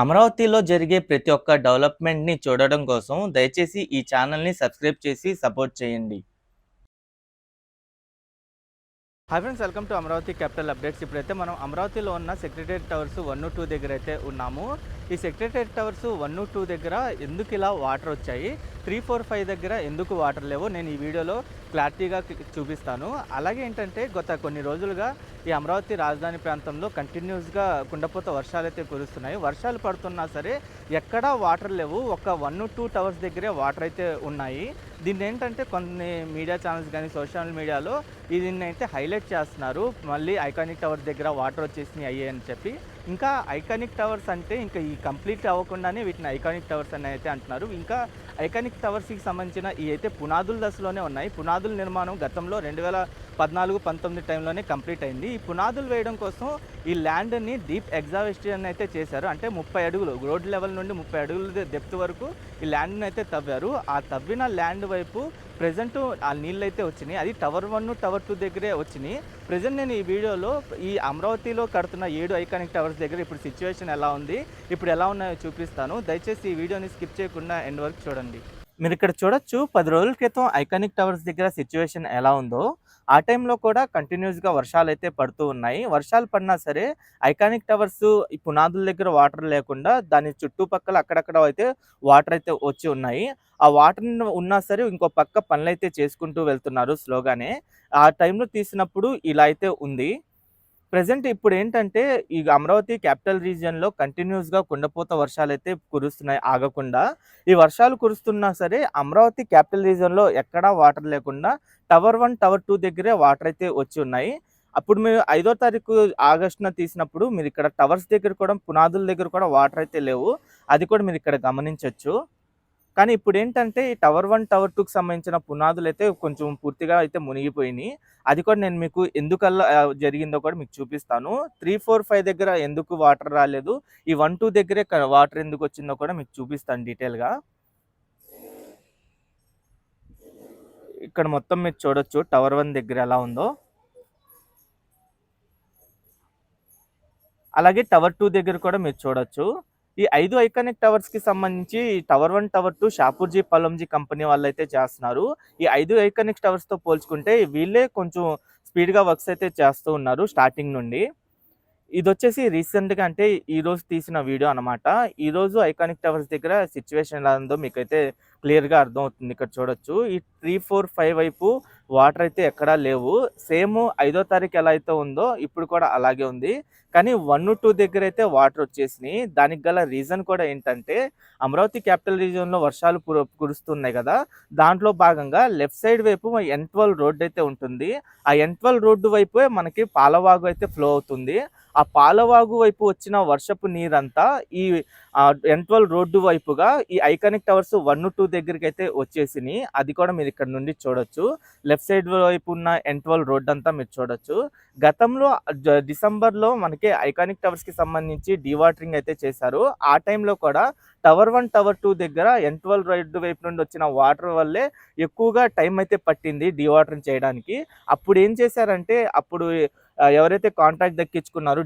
అమరావతిలో జరిగే ప్రతి ఒక్క డెవలప్మెంట్‌ని చూడడం కోసం దయచేసి ఈ ఛానల్‌ని సబ్స్క్రైబ్ చేసి సపోర్ట్ చేయండి. Hi friends welcome to Amaravati capital updates ఇప్పుడైతే మనం అమరావతిలో ఉన్న సెక్రటరీ టవర్స్ వన్ టూ దగ్గర అయితే ఉన్నాము ఈ సెక్రటరీ టవర్స్ వన్ టూ దగ్గర ఎందుకు ఇలా వాటర్ వచ్చాయి? త్రీ ఫోర్ ఫైవ్ దగ్గర ఎందుకు వాటర్ లేవో? నేను ఈ వీడియోలో క్లారిటీగా చూపిస్తాను. అలాగే ఏంటంటే గత కొన్ని రోజులుగా ఈ అమరావతి రాజధాని ప్రాంతంలో కంటిన్యూస్గా కుండపోత వర్షాలు అయితే కురుస్తున్నాయి. వర్షాలు పడుతున్నా సరే ఎక్కడా వాటర్ లేవు. ఒక వన్ టూ టవర్స్ దగ్గరే వాటర్ అయితే ఉన్నాయి. దీన్ని ఏంటంటే కొన్ని మీడియా ఛానల్స్ కానీ సోషల్ మీడియాలో దీన్ని అయితే హైలైట్ చేస్తున్నారు. మళ్ళీ ఐకానిక్ టవర్ దగ్గర వాటర్ వచ్చేసినాయి అయ్యాయి అని చెప్పి. ఇంకా ఐకానిక్ టవర్స్ అంటే ఇంకా ఈ కంప్లీట్ అవ్వకుండానే వీటిని ఐకానిక్ టవర్స్ అని అయితే అంటున్నారు. ఇంకా ఐకానిక్ టవర్స్కి సంబంధించిన ఈ అయితే పునాదుల దశలోనే ఉన్నాయి. పునాదుల నిర్మాణం గతంలో రెండు వేల పద్నాలుగు పంతొమ్మిది టైంలోనే కంప్లీట్ అయింది. ఈ పునాదులు వేయడం కోసం ఈ ల్యాండ్ని డీప్ ఎగ్జావేషన్ అయితే చేశారు. అంటే ముప్పై అడుగులు రోడ్ లెవెల్ నుండి ముప్పై అడుగుల డెప్త్ వరకు ఈ ల్యాండ్ని అయితే తవ్వారు. ఆ తవ్విన ల్యాండ్ వైపు ప్రజెంట్ ఆ నీళ్ళు అయితే వచ్చినాయి. అది టవర్ వన్ టవర్ టూ దగ్గరే వచ్చినాయి. ప్రజెంట్ నేను ఈ వీడియోలో ఈ అమరావతిలో కడుతున్న ఏడు ఐకానిక్ టవర్స్ దగ్గర ఇప్పుడు సిచ్యువేషన్ ఎలా ఉంది ఇప్పుడు ఎలా ఉన్నాయో చూపిస్తాను. దయచేసి ఈ వీడియోని స్కిప్ చేయకుండా ఎండ్ వరకు చూడండి. మీరు ఇక్కడ చూడొచ్చు. పది రోజుల క్రితం ఐకానిక్ టవర్స్ దగ్గర సిచ్యువేషన్ ఎలా ఉందో ఆ టైంలో కూడా కంటిన్యూస్గా వర్షాలు అయితే పడుతూ ఉన్నాయి. వర్షాలు పడినా సరే ఐకానిక్ టవర్స్ ఈ పునాదుల దగ్గర వాటర్ లేకుండా దాని చుట్టుపక్కల అక్కడక్కడ అయితే వాటర్ అయితే వచ్చి ఉన్నాయి. ఆ వాటర్ ఉన్నా సరే ఇంకో పక్క పనులు అయితే చేసుకుంటూ వెళ్తున్నారు స్లోగానే. ఆ టైంలో తీసినప్పుడు ఇలా అయితే ఉంది. ప్రజెంట్ ఇప్పుడు ఏంటంటే ఈ అమరావతి క్యాపిటల్ రీజియన్లో కంటిన్యూస్గా కుండపోత వర్షాలు అయితే కురుస్తున్నాయి ఆగకుండా. ఈ వర్షాలు కురుస్తున్నా సరే అమరావతి క్యాపిటల్ రీజియన్లో ఎక్కడా వాటర్ లేకుండా టవర్ వన్ టవర్ టూ దగ్గరే వాటర్ అయితే వచ్చి ఉన్నాయి అప్పుడు మీరు ఐదో తారీఖు ఆగస్టున తీసినప్పుడు మీరు ఇక్కడ టవర్స్ దగ్గర కూడా పునాదుల దగ్గర కూడా వాటర్ అయితే లేవు. అది కూడా మీరు ఇక్కడ గమనించవచ్చు కానీ ఇప్పుడు ఏంటంటే ఈ టవర్ వన్ టవర్ టూకి సంబంధించిన పునాదులు అయితే కొంచెం పూర్తిగా అయితే మునిగిపోయినాయి. అది కూడా నేను మీకు ఎందుకల్లా జరిగిందో కూడా మీకు చూపిస్తాను. త్రీ ఫోర్ ఫైవ్ దగ్గర ఎందుకు వాటర్ రాలేదు? ఈ వన్ టూ దగ్గరే వాటర్ ఎందుకు వచ్చిందో కూడా మీకు చూపిస్తాను డీటెయిల్గా. ఇక్కడ మొత్తం మీరు చూడొచ్చు టవర్ వన్ దగ్గర ఎలా ఉందో. అలాగే టవర్ టూ దగ్గర కూడా మీరు చూడొచ్చు. ఈ ఐదు ఐకానిక్ టవర్స్కి సంబంధించి tower one tower two Shapoorji Pallonji company వాళ్ళు అయితే చేస్తున్నారు. ఈ ఐదు ఐకానిక్ టవర్స్తో పోల్చుకుంటే వీళ్ళే కొంచెం స్పీడ్గా వర్క్స్ అయితే చేస్తూ ఉన్నారు స్టార్టింగ్ నుండి. ఇది వచ్చేసి రీసెంట్గా అంటే ఈ రోజు తీసిన వీడియో అనమాట ఈ రోజు ఐకానిక్ టవర్స్ దగ్గర సిచ్యువేషన్ ఎలా ఉందో మీకైతే క్లియర్గా అర్థమవుతుంది. ఇక్కడ చూడొచ్చు. ఈ త్రీ ఫోర్ ఫైవ్ వైపు వాటర్ అయితే ఎక్కడా లేవు. సేమ్ ఐదో తారీఖు ఎలా అయితే ఉందో ఇప్పుడు కూడా అలాగే ఉంది. కానీ వన్ టూ దగ్గర అయితే వాటర్ వచ్చేసినాయి. దానికి గల రీజన్ కూడా ఏంటంటే అమరావతి క్యాపిటల్ రీజియన్లో వర్షాలు కురుస్తున్నాయి కదా. దాంట్లో భాగంగా లెఫ్ట్ సైడ్ వైపు ఎన్ ట్వెల్వ్ రోడ్డు అయితే ఉంటుంది. ఆ ఎన్ ట్వెల్వ్ రోడ్డు వైపే మనకి పాలవాగు అయితే ఫ్లో అవుతుంది. ఆ పాలవాగు వైపు వచ్చిన వర్షపు నీరంతా ఈ ఎన్ ట్వెల్వ్ రోడ్డు వైపుగా ఈ ఐకానిక్ టవర్స్ వన్ టూ దగ్గరికి అయితే వచ్చేసినాయి అది కూడా మీరు ఇక్కడ నుండి చూడొచ్చు. లెఫ్ట్ సైడ్ వైపు ఉన్న ఎన్ ట్వెల్వ్ రోడ్ అంతా మీరు చూడొచ్చు. గతంలో డిసెంబర్లో మనకి ఐకానిక్ టవర్స్కి సంబంధించి డీవాటరింగ్ అయితే చేశారు. ఆ టైంలో కూడా టవర్ వన్ టవర్ టూ దగ్గర ఎన్ ట్వెల్వ్ రోడ్డు వైపు నుండి వచ్చిన వాటర్ వల్లే ఎక్కువగా టైం అయితే పట్టింది డీవాటరింగ్ చేయడానికి. అప్పుడు ఏం చేశారంటే అప్పుడు ఎవరైతే కాంట్రాక్ట్ దక్కించుకున్నారో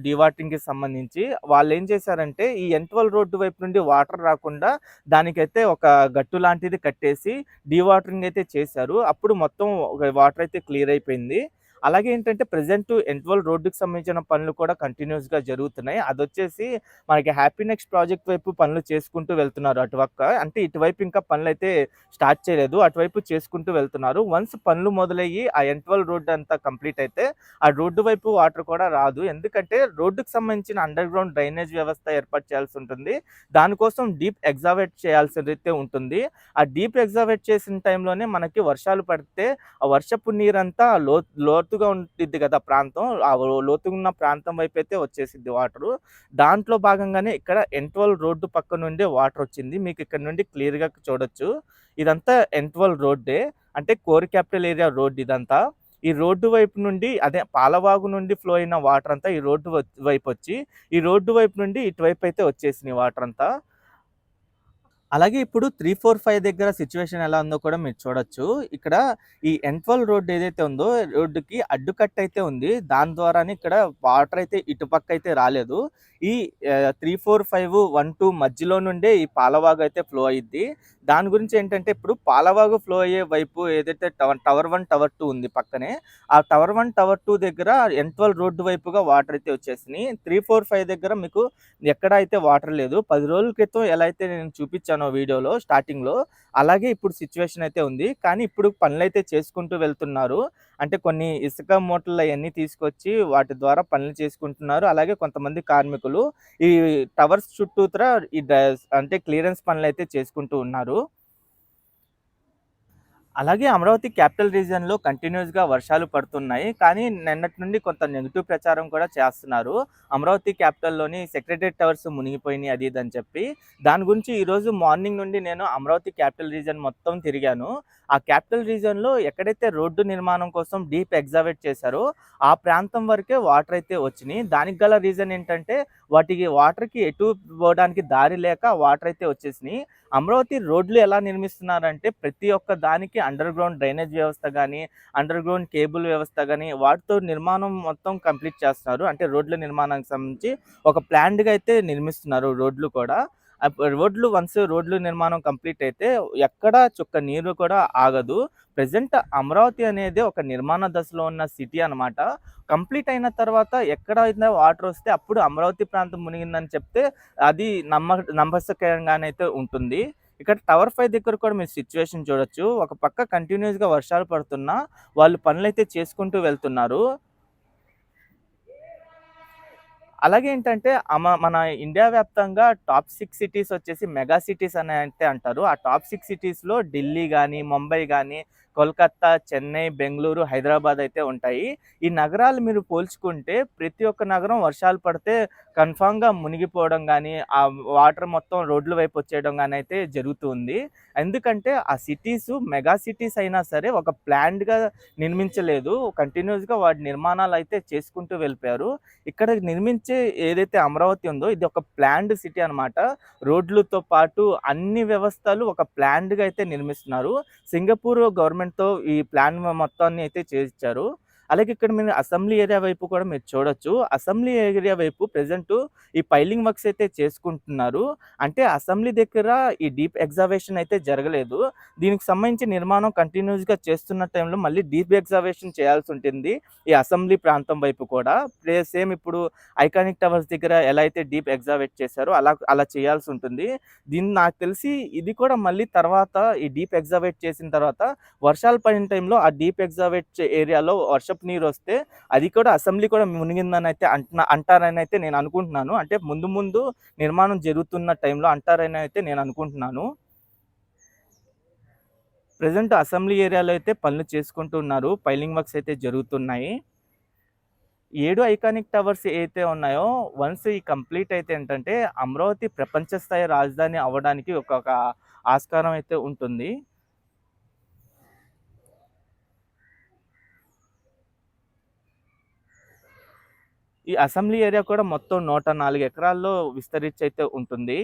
కి సంబంధించి వాళ్ళు ఏం చేశారంటే ఈ ఎంట్వల్ రోడ్డు వైపు నుండి వాటర్ రాకుండా దానికైతే ఒక గట్టు లాంటిది కట్టేసి డివాటరింగ్ అయితే చేశారు. అప్పుడు మొత్తం వాటర్ అయితే క్లియర్ అయిపోయింది. అలాగే ఏంటంటే ప్రజెంట్ ఎంట్వల్ రోడ్డుకి సంబంధించిన పనులు కూడా కంటిన్యూస్గా జరుగుతున్నాయి. అది వచ్చేసి మనకి హ్యాపీ నెక్స్ట్ ప్రాజెక్ట్ వైపు పనులు చేసుకుంటూ వెళ్తున్నారు అటువక్క అంటే ఇటువైపు ఇంకా పనులు అయితే స్టార్ట్ చేయలేదు. అటువైపు చేసుకుంటూ వెళ్తున్నారు. వన్స్ పనులు మొదలయ్యి ఆ ఎంట్వల్ రోడ్డు అంతా కంప్లీట్ అయితే ఆ రోడ్డు వైపు వాటర్ కూడా రాదు. ఎందుకంటే రోడ్డుకు సంబంధించిన అండర్ గ్రౌండ్ డ్రైనేజ్ వ్యవస్థ ఏర్పాటు చేయాల్సి ఉంటుంది. దానికోసం డీప్ ఎగ్జావేట్ చేయాల్సి ఉంటుంది. ఆ డీప్ ఎగ్జావేట్ చేసిన టైంలోనే మనకి వర్షాలు పడితే ఆ వర్షపు నీరంతా లో లోతు లోతుగా ఉంటుంది కదా ప్రాంతం. ఆ లోతుగా ఉన్న ప్రాంతం వైపు అయితే వచ్చేసింది వాటరు. దాంట్లో భాగంగానే ఇక్కడ ఎంట్వల్ రోడ్డు పక్క నుండి వాటర్ వచ్చింది. మీకు ఇక్కడ నుండి క్లియర్గా చూడొచ్చు. ఇదంతా ఎంట్వల్ రోడ్డే. అంటే కోర్ క్యాపిటల్ ఏరియా రోడ్ ఇదంతా. ఈ రోడ్డు వైపు నుండి అదే పాలవాగు నుండి ఫ్లో అయిన వాటర్ అంతా ఈ రోడ్డు వైపు వచ్చి ఈ రోడ్డు వైపు నుండి ఇటువైపు అయితే వచ్చేసినాయి వాటర్ అంతా అలాగే ఇప్పుడు త్రీ ఫోర్ ఫైవ్ దగ్గర సిచ్యువేషన్ ఎలా ఉందో కూడా మీరు చూడొచ్చు. ఇక్కడ ఈ ఎన్ట్వల్ రోడ్ ఏదైతే ఉందో రోడ్డుకి అడ్డుకట్ అయితే ఉంది. దాని ద్వారానే ఇక్కడ వాటర్ అయితే ఇటుపక్క అయితే రాలేదు. ఈ three four five one two మధ్యలో నుండే ఈ పాలవాగు అయితే ఫ్లో అయ్యిద్ది దాని గురించి ఏంటంటే ఇప్పుడు పాలవాగు ఫ్లో అయ్యే వైపు ఏదైతే tower tower one tower two ఉంది పక్కనే ఆ టవర్ వన్ టవర్ టూ దగ్గర ఎన్ట్వల్ రోడ్డు వైపుగా వాటర్ అయితే వచ్చేసినాయి త్రీ ఫోర్ ఫైవ్ దగ్గర మీకు ఎక్కడ అయితే వాటర్ లేదు పది రోజుల క్రితం ఎలా అయితే నేను చూపించానో వీడియోలో స్టార్టింగ్లో అలాగే ఇప్పుడు సిచ్యువేషన్ అయితే ఉంది. కానీ ఇప్పుడు పనులు అయితే చేసుకుంటూ వెళ్తున్నారు. అంటే కొన్ని ఇసుక మూటలు అవన్నీ తీసుకొచ్చి వాటి ద్వారా పనులు చేసుకుంటున్నారు. అలాగే కొంతమంది కార్మికులు ఈ టవర్స్ చుట్టూతర ఈ అంటే క్లియరెన్స్ పనులు అయితే చేసుకుంటూ ఉన్నారు. అలాగే అమరావతి క్యాపిటల్ రీజియన్లో కంటిన్యూస్గా వర్షాలు పడుతున్నాయి. కానీ నిన్నటి నుండి కొంత నెగిటివ్ ప్రచారం కూడా చేస్తున్నారు. అమరావతి క్యాపిటల్లోని సెక్రటరీ టవర్స్ మునిగిపోయినాయి అది ఇది అని చెప్పి. దాని గురించి ఈరోజు మార్నింగ్ నుండి నేను అమరావతి క్యాపిటల్ రీజన్ మొత్తం తిరిగాను. ఆ క్యాపిటల్ రీజన్లో ఎక్కడైతే రోడ్డు నిర్మాణం కోసం డీప్ ఎగ్జావేట్ చేశారో ఆ ప్రాంతం వరకే వాటర్ అయితే వచ్చినాయి. దానికి గల రీజన్ ఏంటంటే వాటికి వాటర్కి ఎటు పోవడానికి దారి లేక వాటర్ అయితే వచ్చేసినాయి. అమరావతి రోడ్లు ఎలా నిర్మిస్తున్నారంటే ప్రతి ఒక్క దానికి అండర్ గ్రౌండ్ డ్రైనేజ్ వ్యవస్థ కానీ అండర్ గ్రౌండ్ కేబుల్ వ్యవస్థ కానీ వాటితో నిర్మాణం మొత్తం కంప్లీట్ చేస్తున్నారు. అంటే రోడ్ల నిర్మాణానికి సంబంధించి ఒక ప్లాన్డ్గా అయితే నిర్మిస్తున్నారు రోడ్లు కూడా. రోడ్లు వన్స్ రోడ్లు నిర్మాణం కంప్లీట్ అయితే ఎక్కడ చుక్క నీరు కూడా ఆగదు. ప్రజెంట్ అమరావతి అనేది ఒక నిర్మాణ దశలో ఉన్న సిటీ అనమాట కంప్లీట్ అయిన తర్వాత ఎక్కడైతే వాటర్ వస్తే అప్పుడు అమరావతి ప్రాంతం మునిగిందని చెప్తే అది నమ్మ నమ్మసకరంగానైతే ఉంటుంది. ఇక్కడ టవర్ ఫైవ్ దగ్గర కూడా మీరు సిచ్యువేషన్ చూడొచ్చు. ఒక పక్క కంటిన్యూస్గా వర్షాలు పడుతున్నా వాళ్ళు పనులైతే చేసుకుంటూ వెళ్తున్నారు. అలాగే ఏంటంటే మన ఇండియా వ్యాప్తంగా టాప్ సిక్స్ సిటీస్ వచ్చేసి మెగా సిటీస్ అని అంటే అంటారు. ఆ టాప్ సిక్స్ సిటీస్లో ఢిల్లీ కానీ ముంబై కానీ కోల్కత్తా చెన్నై బెంగళూరు హైదరాబాద్ అయితే ఉంటాయి. ఈ నగరాలు మీరు పోల్చుకుంటే ప్రతి ఒక్క నగరం వర్షాలు పడితే కన్ఫామ్గా మునిగిపోవడం కానీ ఆ వాటర్ మొత్తం రోడ్ల వైపు వచ్చేయడం కానీ అయితే జరుగుతుంది. ఎందుకంటే ఆ సిటీస్ మెగా సిటీస్ అయినా సరే ఒక ప్లాన్డ్గా నిర్మించలేదు. కంటిన్యూస్గా వాటి నిర్మాణాలు అయితే చేసుకుంటూ వెళ్ళిపోయారు. ఇక్కడ నిర్మించే ఏదైతే అమరావతి ఉందో ఇది ఒక ప్లాన్డ్ సిటీ అనమాట రోడ్లతో పాటు అన్ని వ్యవస్థలు ఒక ప్లాన్డ్గా అయితే నిర్మిస్తున్నారు. సింగపూర్ గవర్నమెంట్తో ఈ ప్లాన్ మొత్తాన్ని అయితే చేయించారు. అలాగే ఇక్కడ మీరు అసెంబ్లీ ఏరియా వైపు కూడా మీరు చూడొచ్చు. అసెంబ్లీ ఏరియా వైపు ప్రజెంట్ ఈ పైలింగ్ వర్క్స్ అయితే చేసుకుంటున్నారు. అంటే అసెంబ్లీ దగ్గర ఈ డీప్ ఎగ్జావేషన్ అయితే జరగలేదు. దీనికి సంబంధించి నిర్మాణం కంటిన్యూస్గా చేస్తున్న టైంలో మళ్ళీ డీప్ ఎగ్జావేషన్ చేయాల్సి ఉంటుంది ఈ అసెంబ్లీ ప్రాంతం వైపు కూడా. సేమ్ ఇప్పుడు ఐకానిక్ టవర్స్ దగ్గర ఎలా అయితే డీప్ ఎగ్జావేట్ చేశారో అలా అలా చేయాల్సి ఉంటుంది. దీన్ని నాకు తెలిసి ఇది కూడా మళ్ళీ తర్వాత ఈ డీప్ ఎగ్జావేట్ చేసిన తర్వాత వర్షాలు పడిన టైంలో ఆ డీప్ ఎగ్జావేట్ ఏరియాలో నీరు వస్తే అది కూడా అసెంబ్లీ కూడా మునిగిందని అయితే అంటున్నా అంటారని అయితే నేను అనుకుంటున్నాను. అంటే ముందు ముందు నిర్మాణం జరుగుతున్న టైంలో అంటారని అయితే నేను అనుకుంటున్నాను. ప్రజెంట్ అసెంబ్లీ ఏరియాలో అయితే పనులు చేసుకుంటున్నారు. పైలింగ్ వర్క్స్ అయితే జరుగుతున్నాయి. ఏడు ఐకానిక్ టవర్స్ ఏదైతే ఉన్నాయో వన్స్ ఈ కంప్లీట్ అయితే ఏంటంటే అమరావతి ప్రపంచ స్థాయి రాజధాని అవ్వడానికి ఒక ఆస్కారం అయితే ఉంటుంది. ఈ అసెంబ్లీ ఏరియా కూడా మొత్తం నూట నాలుగు ఎకరాల్లో విస్తరించి అయితే ఉంటుంది.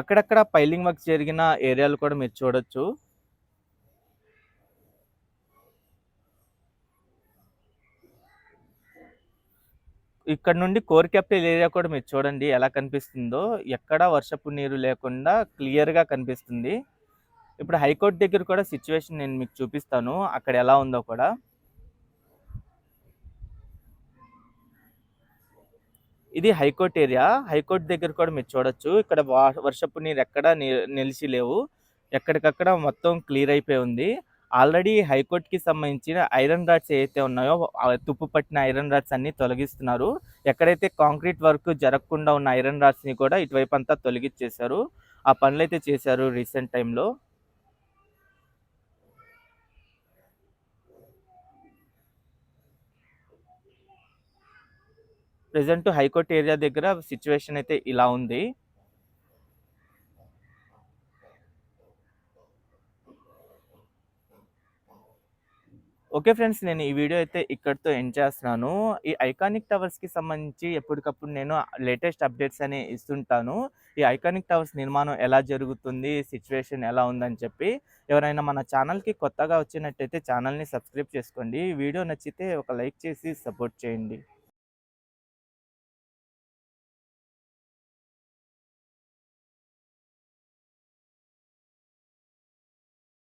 అక్కడక్కడ పైలింగ్ వర్క్ జరిగిన ఏరియాలు కూడా మీరు చూడొచ్చు. ఇక్కడ నుండి కోర్ క్యాపిటల్ ఏరియా కూడా మీరు చూడండి ఎలా కనిపిస్తుందో. ఎక్కడ వర్షపు నీరు లేకుండా క్లియర్గా కనిపిస్తుంది. ఇప్పుడు హైకోర్టు దగ్గర కూడా సిచ్యువేషన్ నేను మీకు చూపిస్తాను. అక్కడ ఎలా ఉందో కూడా. ఇది హైకోర్ట్ ఏరియా. హైకోర్టు దగ్గర కూడా మీరు చూడొచ్చు. ఇక్కడ వర్షపు నీరు ఎక్కడ నిలిచి లేవు. ఎక్కడికక్కడ మొత్తం క్లియర్ అయిపోయి ఉంది. ఆల్రెడీ హైకోర్టుకి సంబంధించిన ఐరన్ రాడ్స్ ఏవైతే ఉన్నాయో తుప్పు పట్టిన ఐరన్ రాడ్స్ అన్ని తొలగిస్తున్నారు. ఎక్కడైతే కాంక్రీట్ వర్క్ జరగకుండా ఉన్న ఐరన్ రాడ్స్ని కూడా ఇటువైపు అంతా తొలగించేశారు ఆ పనులు అయితే చేశారు రీసెంట్ టైంలో. ప్రజెంట్ హైకోర్టు ఏరియా దగ్గర సిచ్యువేషన్ అయితే ఇలా ఉంది. ఓకే ఫ్రెండ్స్ నేను ఈ వీడియో అయితే ఇక్కడితో ఎండ్ చేస్తున్నాను. ఈ ఐకానిక్ టవర్స్కి సంబంధించి ఎప్పటికప్పుడు నేను లేటెస్ట్ అప్డేట్స్ అనే ఇస్తుంటాను. ఈ ఐకానిక్ టవర్స్ నిర్మాణం ఎలా జరుగుతుంది సిచ్యువేషన్ ఎలా ఉందని చెప్పి. ఎవరైనా మన ఛానల్కి కొత్తగా వచ్చినట్టయితే ఛానల్ని సబ్స్క్రైబ్ చేసుకోండి. వీడియో నచ్చితే ఒక లైక్ చేసి సపోర్ట్ చేయండి.